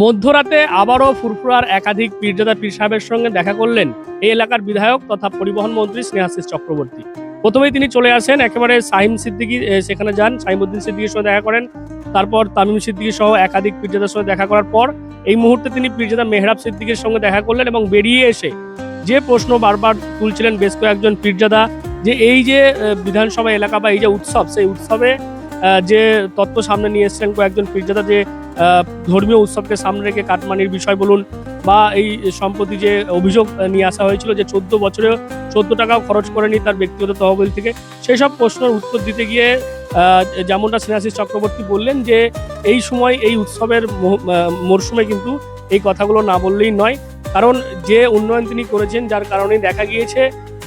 মধ্যরাতে আবারও ফুরফুরার একাধিক পীরজাদা পীর সাহেবের সঙ্গে দেখা করলেন এই এলাকার বিধায়ক তথা পরিবহন মন্ত্রী স্নেহাশিস চক্রবর্তী। প্রথমেই তিনি চলে আসেন একেবারে সাহিম সিদ্দিকি সেখানে যান, সাইমুদ্দিন সিদ্দিকির সঙ্গে দেখা করেন। তারপর তামিম সিদ্দিকি সহ একাধিক পীরজাদার সঙ্গে দেখা করার পর এই মুহূর্তে তিনি পীরজাদা মেহরাব সিদ্দিকির সঙ্গে দেখা করলেন এবং বেরিয়ে এসে যে প্রশ্ন বারবার তুলছিলেন বেশ কয়েকজন পীরজাদা, যে এই যে বিধানসভা এলাকা বা এই যে উৎসব, সেই উৎসবে যে তত্ত্ব সামনে নিয়ে এসেছেন কয়েকজন পীরজাদা, যে ধর্মীয় উৎসবকে সামনে রেখে কাটমানির বিষয় বলুন বা এই সম্প্রতি যে অভিযোগ নিয়ে আসা হয়েছিল যে চোদ্দ বছরে চোদ্দ টাকাও খরচ করেনি তার ব্যক্তিগত তহবিল থেকে সেই সব প্রশ্নের উত্তর দিতে গিয়ে যেমনটা স্নেহাশিস চক্রবর্তী বললেন যে এই সময় এই উৎসবের মরশুমে কিন্তু এই কথাগুলো না বললেই নয়। কারণ যে উন্নয়ন তিনি করেছেন, যার কারণে দেখা গিয়েছে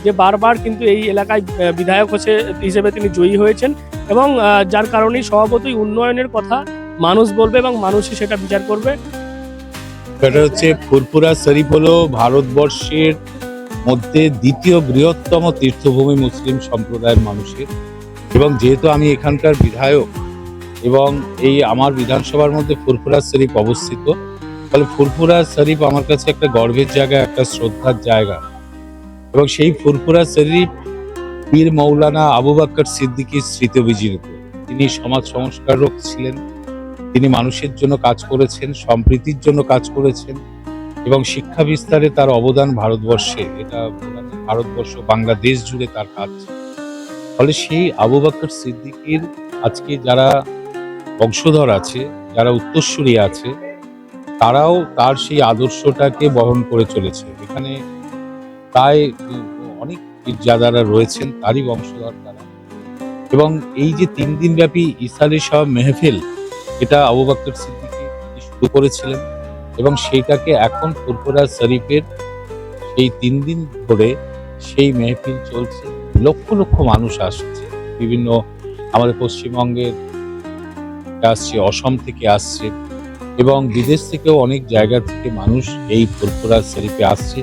যে বারবার কিন্তু এই এলাকায় বিধায়ক হচ্ছে, হিসেবে তিনি জয়ী হয়েছেন এবং যার কারণেই স্বভাবতই উন্নয়নের কথা মানুষ বলবে এবং মানুষই সেটা বিচার করবে। সেটা হচ্ছে ফুরফুরা শরীফ হলো ভারতবর্ষের মধ্যে দ্বিতীয় বৃহত্তম তীর্থভূমি মুসলিম সম্প্রদায়ের মানুষের। এবং যেহেতু আমি এখানকার বিধায়ক এবং এই আমার বিধানসভার মধ্যে ফুরফুরা শরীফ অবস্থিত ফলে ফুরফুরা শরীফ আমার কাছে একটা গর্বের জায়গা, একটা শ্রদ্ধার জায়গা। এবং সেই ফুরফুরা শরীফ পীর মৌলানা আবু বাক্কর সিদ্দিকীর স্মৃতি বিজড়িত তিনি সমাজ সংস্কারক ছিলেন। তিনি মানুষের জন্য কাজ করেছেন, সম্প্রীতির জন্য কাজ করেছেন এবং শিক্ষা বিস্তারে তার অবদান ভারতবর্ষে। এটা ভারতবর্ষ, বাংলাদেশ জুড়ে তার কাজ। ফলে সেই আবু বাকর সিদ্দিকির আজকে যারা বংশধর আছে, যারা উত্তরসূরি আছে, তারাও তার সেই আদর্শটাকে বহন করে চলেছে। এখানে প্রায় অনেক পীরজাদারা রয়েছেন, তারই বংশধর তারা। এবং এই যে তিন দিন ব্যাপী ইসালি সহ মেহফিল এটা আবু বাকর সিদ্দিকী শুরু করেছিলেন এবং সেইটাকে এখন ফুরফুরা শরীফের সেই তিন দিন ধরে সেই মেহফিল চলছে। লক্ষ লক্ষ মানুষ আসছে। বিভিন্ন আমাদের পশ্চিমবঙ্গের আসছে, অসম থেকে আসছে এবং বিদেশ থেকেও অনেক জায়গা থেকে মানুষ এই ফুরফুরা শরীফে আসছে।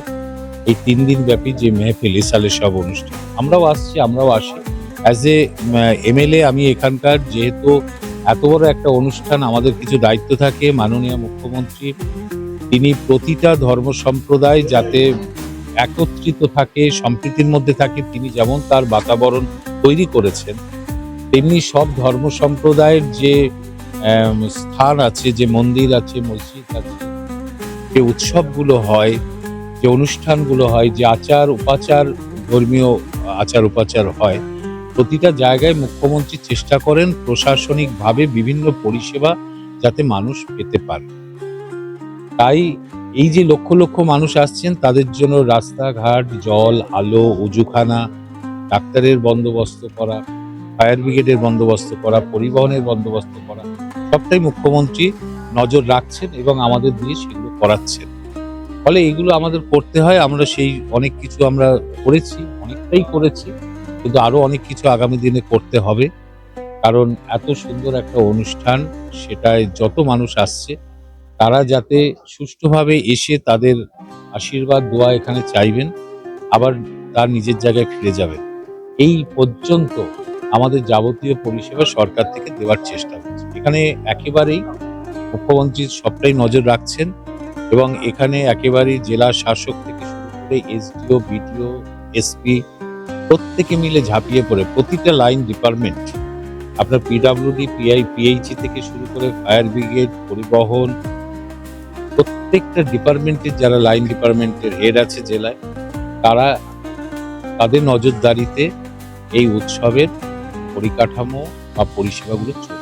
এই তিন দিন ব্যাপী যে মেহফিল, ইসালে সব অনুষ্ঠান আমরাও আসছি, আমরাও আসি। অ্যাজ এ এমএলএ আমি এখানকার যেহেতু এত বড় একটা অনুষ্ঠান, আমাদের কিছু দায়িত্ব থাকে, মাননীয় মুখ্যমন্ত্রী, তিনি প্রতিটা ধর্ম সম্প্রদায় যাতে একত্রিত থাকে, সম্প্রীতির মধ্যে থাকে, তিনি যেমন তার বাতাবরণ তৈরি করেছেন, তেমনি সব ধর্ম সম্প্রদায়ের যে স্থান আছে, যে মন্দির আছে, মসজিদ আছে, যে উৎসবগুলো হয়, যে অনুষ্ঠানগুলো হয়, যে আচার উপাচার ধর্মীয় আচার উপাচার হয় প্রতিটা জায়গায় মুখ্যমন্ত্রী চেষ্টা করেন প্রশাসনিকভাবে বিভিন্ন পরিষেবা যাতে মানুষ পেতে পারে। তাই এই যে লক্ষ লক্ষ মানুষ আসছেন, তাদের জন্য রাস্তাঘাট, জল, আলো উজুখানা ডাক্তারের বন্দোবস্ত করা, ফায়ার ব্রিগেডের বন্দোবস্ত করা, পরিবহনের বন্দোবস্ত করা, সবটাই মুখ্যমন্ত্রী নজর রাখছেন এবং আমাদের দিয়ে সেগুলো করাচ্ছেন। ফলে এগুলো আমাদের করতে হয়, আমরা সেই অনেক কিছু আমরা করেছি, অনেকটাই করেছি। কিন্তু আরও অনেক কিছু আগামী দিনে করতে হবে। কারণ এত সুন্দর একটা অনুষ্ঠান, সেটায় যত মানুষ আসছে, তারা যাতে সুষ্ঠুভাবে এসে তাদের আশীর্বাদ, দোয়া এখানে চাইবেন, আবার তার নিজের জায়গায় ফিরে যাবেন। এই পর্যন্ত আমাদের যাবতীয় পরিষেবা সরকার থেকে দেওয়ার চেষ্টা করছে। এখানে একেবারেই মুখ্যমন্ত্রী সবটাই নজর রাখছেন এবং এখানে একেবারেই জেলা শাসক থেকে শুরু করে এসডিও, বিডিও, এসপি প্রত্যেকে মিলে ঝাঁপিয়ে পড়ে প্রতিটা লাইন ডিপার্টমেন্ট আপনার পিডাব্লিউডি পিআই পিএইচি থেকে শুরু করে ফায়ার ব্রিগেড পরিবহন, প্রত্যেকটা ডিপার্টমেন্টের যারা লাইন ডিপার্টমেন্টের হেড আছে জেলায়, তারা তাদের নজরদারিতে এই উৎসবের পরিকাঠামো বা পরিষেবাগুলো চলছে।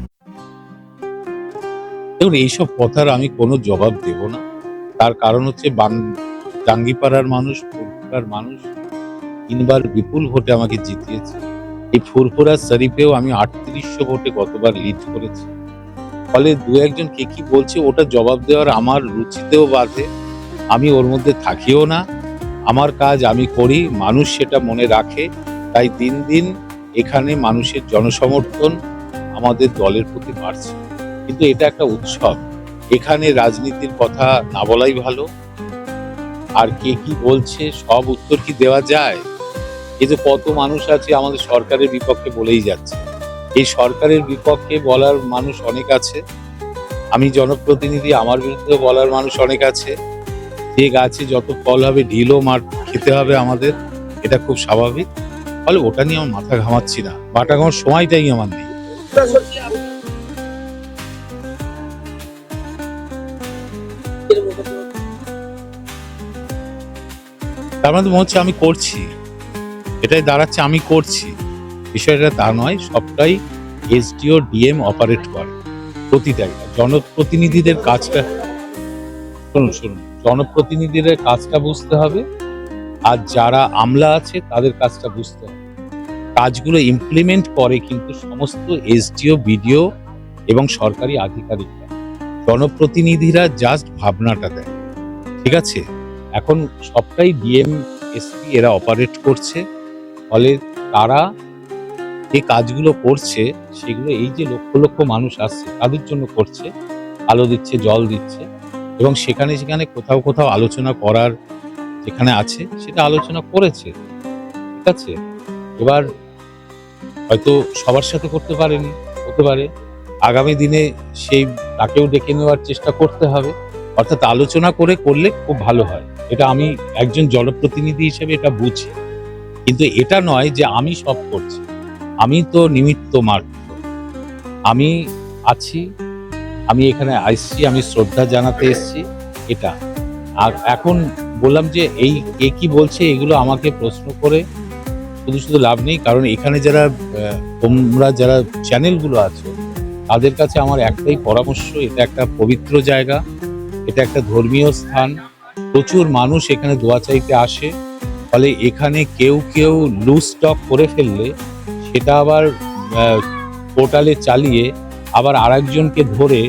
দেখুন, এইসব কথার আমি কোনো জবাব দেব না। তার কারণ হচ্ছে জাঙ্গিপাড়ার মানুষ, ফুরফুরার মানুষ তিনবার বিপুল ভোটে আমাকে জিতিয়েছে। এই ফুরফুরা শরীফেও আমি আটত্রিশশো ভোটে গতবার লিড করেছি। ফলে দু একজন কে কি বলছে ওটা জবাব দেওয়ার আমার রুচিতেও বাধে। আমি ওর মধ্যে থাকিও না। আমার কাজ আমি করি, মানুষ সেটা মনে রাখে। তাই দিন দিন এখানে মানুষের জনসমর্থন আমাদের দলের প্রতি বাড়ছে। কিন্তু এটা একটা উৎসব। এখানে রাজনীতির কথা না বলাই ভালো। আর কে কি বলছে, সব উত্তর কি দেওয়া যায়? এই যে কত মানুষ আছে আমাদের সরকারের বিপক্ষে বলেই যাচ্ছে। এই সরকারের বিপক্ষে বলার মানুষ অনেক আছে। আমি জনপ্রতিনিধি, আমার বিরুদ্ধে বলার মানুষ অনেক আছে। যে গাছে যত ফল হবে, ঢিলও মার, খেতে হবে আমাদের। এটা খুব স্বাভাবিক। ফলে ওটা নিয়ে আমার মাথা ঘামাচ্ছি না। বাটা ঘামার সময়টাই আমার নেই। তার মানে মনে হচ্ছে আমি করছি। এটাই দাঁড়াচ্ছে, আমি করছি। বিষয়টা তা নয়, সবটাই এসডিও, ডিএম অপারেট করে প্রতিটাই জনপ্রতিনিধিদের কাজটা শুনুন শুনুন, জনপ্রতিনিধিদের কাজটা বুঝতে হবে আর যারা আমলা আছে তাদের কাজটা বুঝতে হবে। কাজগুলো ইমপ্লিমেন্ট করে কিন্তু সমস্ত এসডিও, বিডিও এবং সরকারি আধিকারিকরা জনপ্রতিনিধিরা জাস্ট ভাবনাটা দেয়। ঠিক আছে? এখন সবটাই ডিএম এসপি এরা অপারেট করছে। ফলে তারা যে কাজগুলো করছে, সেগুলো এই যে লক্ষ লক্ষ মানুষ আসছে, তাদের জন্য করছে। আলো দিচ্ছে, জল দিচ্ছে। এবং সেখানে সেখানে কোথাও কোথাও আলোচনা করার যেখানে আছে, সেটা আলোচনা করেছে। ঠিক আছে? এবার হয়তো সবার সাথে করতে পারেনি, হতে পারে। আগামী দিনে সেই তাকেও ডেকে নেওয়ার চেষ্টা করতে হবে। অর্থাৎ আলোচনা করে করলে খুব ভালো হয়। এটা আমি একজন জনপ্রতিনিধি হিসেবে এটা বুঝি। কিন্তু এটা নয় যে আমি সব করছি। আমি তো নিমিত্ত মাত্র। আমি আছি, আমি এখানে আসছি, আমি শ্রদ্ধা জানাতে এসেছি, এটা। আর এখন বললাম যে এই কে কি বলছে এগুলো আমাকে প্রশ্ন করে শুধু শুধু লাভ নেই, কারণ এখানে যারা তোমরা যারা চ্যানেলগুলো আছো তাদের কাছে আমার একটাই পরামর্শ, এটা একটা পবিত্র জায়গা, এটা একটা ধর্মীয় স্থান। প্রচুর মানুষ এখানে দোয়া চাইতে আসে, ফলে এখানে কেউ কেউ লুজ স্টক করে ফেললে সেটা আবার পোর্টালে চালিয়ে আবার আরেকজনকে ধরে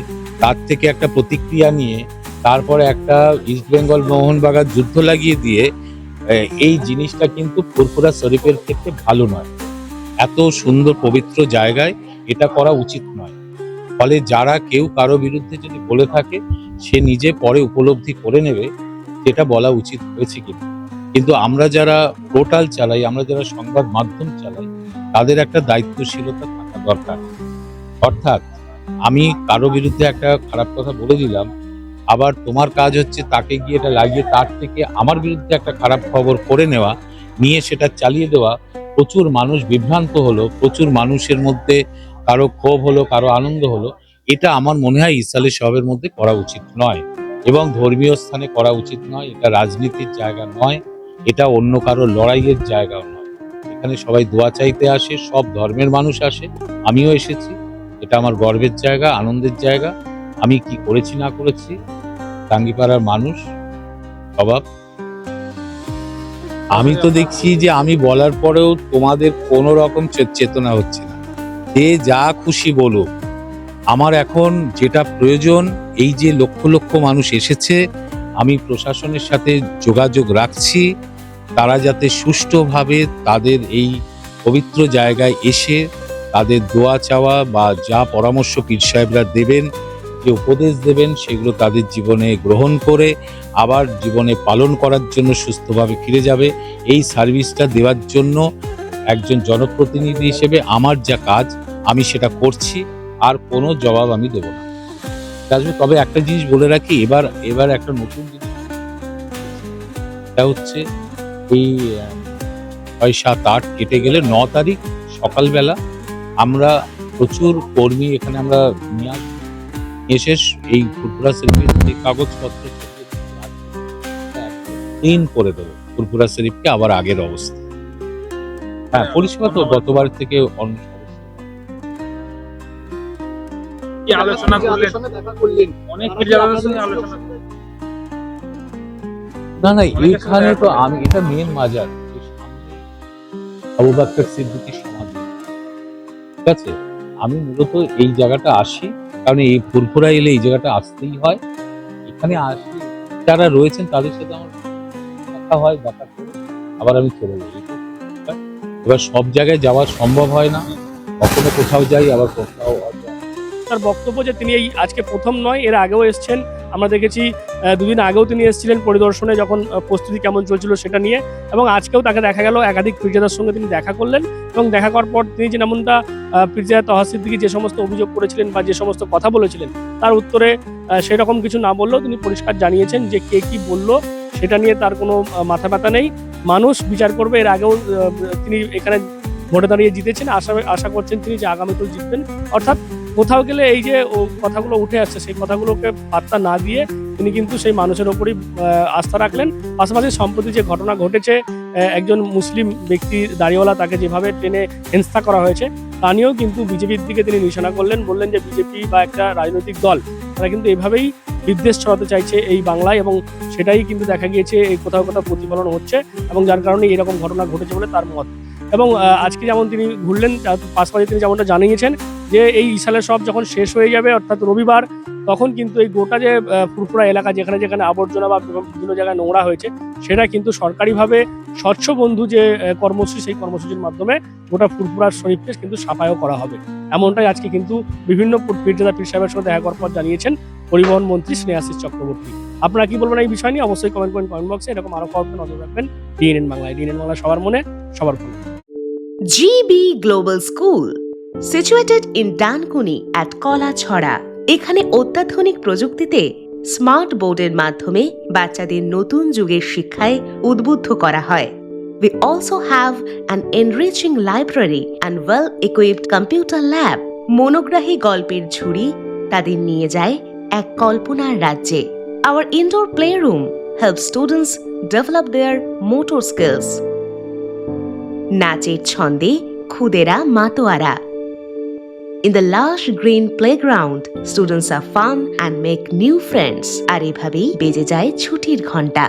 তার থেকে একটা প্রতিক্রিয়া নিয়ে, তারপরে একটা ইস্ট বেঙ্গল মোহনবাগান যুদ্ধ লাগিয়ে দিয়ে এই জিনিসটা কিন্তু ফুরফুরা শরীফের ক্ষেত্রে ভালো নয়। এত সুন্দর পবিত্র জায়গায় এটা করা উচিত নয়। ফলে যারা কেউ কারও বিরুদ্ধে যদি বলে থাকে, সে নিজে পরে উপলব্ধি করে নেবে যেটা বলা উচিত হয়েছে কিনা কিন্তু আমরা যারা পোর্টাল চালাই, আমরা যারা সংবাদ মাধ্যম চালাই, তাদের একটা দায়িত্বশীলতা থাকা দরকার। অর্থাৎ, আমি কারও বিরুদ্ধে একটা খারাপ কথা বলে দিলাম, আবার তোমার কাজ হচ্ছে তাকে গিয়ে এটা লাগিয়ে তার থেকে আমার বিরুদ্ধে একটা খারাপ খবর করে নেওয়া, নিয়ে সেটা চালিয়ে দেওয়া। প্রচুর মানুষ বিভ্রান্ত হলো, প্রচুর মানুষের মধ্যে কারও ক্ষোভ হলো, কারও আনন্দ হলো, এটা আমার মনে হয় ইসালি সবের মধ্যে করা উচিত নয়। এবং ধর্মীয় স্থানে করা উচিত নয়, এটা রাজনীতির জায়গা নয়, এটা অন্য কারও লড়াইয়ের জায়গাও নয়। এখানে সবাই দোয়া চাইতে আসে, সব ধর্মের মানুষ আসে, আমিও এসেছি, এটা আমার গর্বের জায়গা, আনন্দের জায়গা, আমি কি করেছি, না করেছি, টাঙ্গিপাড়ার মানুষ স্বভাব আমি তো দেখছি যে আমি বলার পরেও তোমাদের কোনো রকম চেতনা হচ্ছে না। যে যা খুশি বলো। আমার এখন যেটা প্রয়োজন, এই যে লক্ষ লক্ষ মানুষ এসেছে, আমি প্রশাসনের সাথে যোগাযোগ রাখছি। তারা যাতে সুষ্ঠুভাবে তাদের এই পবিত্র জায়গায় এসে তাদের দোয়া চাওয়া বা যা পরামর্শ পীর সাহেবরা দেবেন, যে উপদেশ দেবেন, সেগুলো তাদের জীবনে গ্রহণ করে আবার জীবনে পালন করার জন্য সুস্থভাবে ফিরে যাবে। এই সার্ভিসটা দেওয়ার জন্য একজন জনপ্রতিনিধি হিসেবে আমার যা কাজ, আমি সেটা করছি, আর কোনো জবাব আমি দেব না। তবে একটা জিনিস বলে রাখি, এবার এবার একটা নতুন জিনিস এটা হচ্ছে এই ছয়, সাত, আট কেটে গেলে ন তারিখ সকালবেলা আমরা প্রচুর কর্মী এখানে আমরা নিয়ে আসব। এসে এই ফুরফুরা শরীফের যে কাগজপত্র করে দেবো। ফুরফুরা শরীফকে আবার আগের অবস্থা। হ্যাঁ পরিষেবা তো গতবার থেকে অন্য কি আলোচনা করলেন? অনেক আলোচনা না না এখানে তো আমি এটা মেন মাজার। আবু বাক্কর সিদ্দিকীর সমাধি। ঠিক আছে? আমি মূলত এই জায়গাটা আসি। কারণ এই ফুরফুরা এলে এই জায়গাটা আসতেই হয়। এখানে আসলে যারা রয়েছেন তাদের সাথে আমার দেখা হয় দেখা করে। আবার আমি চলে যাই। এবার সব জায়গায় যাওয়া সম্ভব হয় না। কখনো কোথাও যাই আবার কোথাও। তার বক্তব্য যে তিনি এই আজকে প্রথম নয় এর আগেও এসেছেন। আমরা দেখেছি দুদিন আগেও তিনি এসেছিলেন পরিদর্শনে যখন প্রস্তুতি কেমন চলছিল সেটা নিয়ে এবং আজকেও তাকে দেখা গেল একাধিক পীরজাদার সঙ্গে তিনি দেখা করলেন এবং দেখা করার পর তিনি যে যেমনটা আহ, পীরজাদা তহাসিদ্দিকি যে সমস্ত অভিযোগ করেছিলেন বা যে সমস্ত কথা বলেছিলেন তার উত্তরে সেরকম কিছু না বললেও তিনি পরিষ্কার জানিয়েছেন যে কে কি বলল সেটা নিয়ে তার কোনো মাথা ব্যথা নেই। মানুষ বিচার করবে, এর আগেও তিনি এখানে ভোটে দাঁড়িয়ে জিতেছেন। আশা আশা করছেন তিনি যে আগামীতেও জিতবেন। অর্থাৎ কোথাও গেলে এই যে কথাগুলো উঠে আসছে, সেই কথাগুলোকে পাত্তা না দিয়ে তিনি কিন্তু সেই মানুষের ওপরই আস্থা রাখলেন। পাশাপাশি সম্প্রতি যে ঘটনা ঘটেছে একজন মুসলিম ব্যক্তি দাড়িওয়ালা তাকে যেভাবে ট্রেনে হেনস্থা করা হয়েছে, তা নিয়েও কিন্তু বিজেপির দিকে তিনি নিশানা করলেন। বললেন যে বিজেপি বা একটা রাজনৈতিক দল, তারা কিন্তু এভাবেই বিদ্বেষ ছড়াতে চাইছে এই বাংলায় এবং সেটাই কিন্তু দেখা গিয়েছে এই কোথাও কোথাও প্রতিফলন হচ্ছে এবং যার কারণে এরকম ঘটনা ঘটেছে বলে তার মত। এবং আজকে যেমন তিনি ঘুরলেন পাশাপাশি তিনি যেমনটা জানিয়েছেন যে এই ইসালের সব যখন শেষ হয়ে যাবে, অর্থাৎ রবিবার, তখন কিন্তু এই গোটা যে পুরপুরা এলাকা যেখানে যেখানে আবর্জনা বা বিভিন্ন জায়গায় নোংরা হয়েছে, সেটা কিন্তু সরকারিভাবে স্বচ্ছ বন্ধু যে কর্মসূচি, সেই কর্মসূচির মাধ্যমে গোটা ফুরফুরা শরীফকে কিন্তু সাফাইও করা হবে। এমনটাই আজকে কিন্তু বিভিন্ন পীরজাদা পীর সাহেবের সঙ্গে দেখা করার পর জানিয়েছেন। পরিবহন মন্ত্রী স্নেহাশিস চক্রবর্তী। আপনারা কি বলবেন এই বিষয় নিয়ে? অবশ্যই কমেন্ট করেন কমেন্ট বক্সে এরকম আরও খবর নজর রাখবেন ডিএনএন বাংলায়। ডিএনএন বাংলা সবার মনে সবার ফোনে। GB Global School, situated in Dankuni at Kalachhara এখানে অত্যাধুনিক প্রযুক্তিতে স্মার্ট বোর্ডের মাধ্যমে বাচ্চাদের নতুন যুগের শিক্ষায় উদ্বুদ্ধ করা হয়। We also have an enriching library and well-equipped computer lab. মনোগ্রাহী গল্পের ঝুড়ি তাদের নিয়ে যায় এক কল্পনার রাজ্যে। Our indoor playroom help students develop their motor skills নাচের ছন্দে খুদেরা মাতোয়ারা। In the last green playground students are fun and make new friends আর এভাবেই বেজে যায় ছুটির ঘণ্টা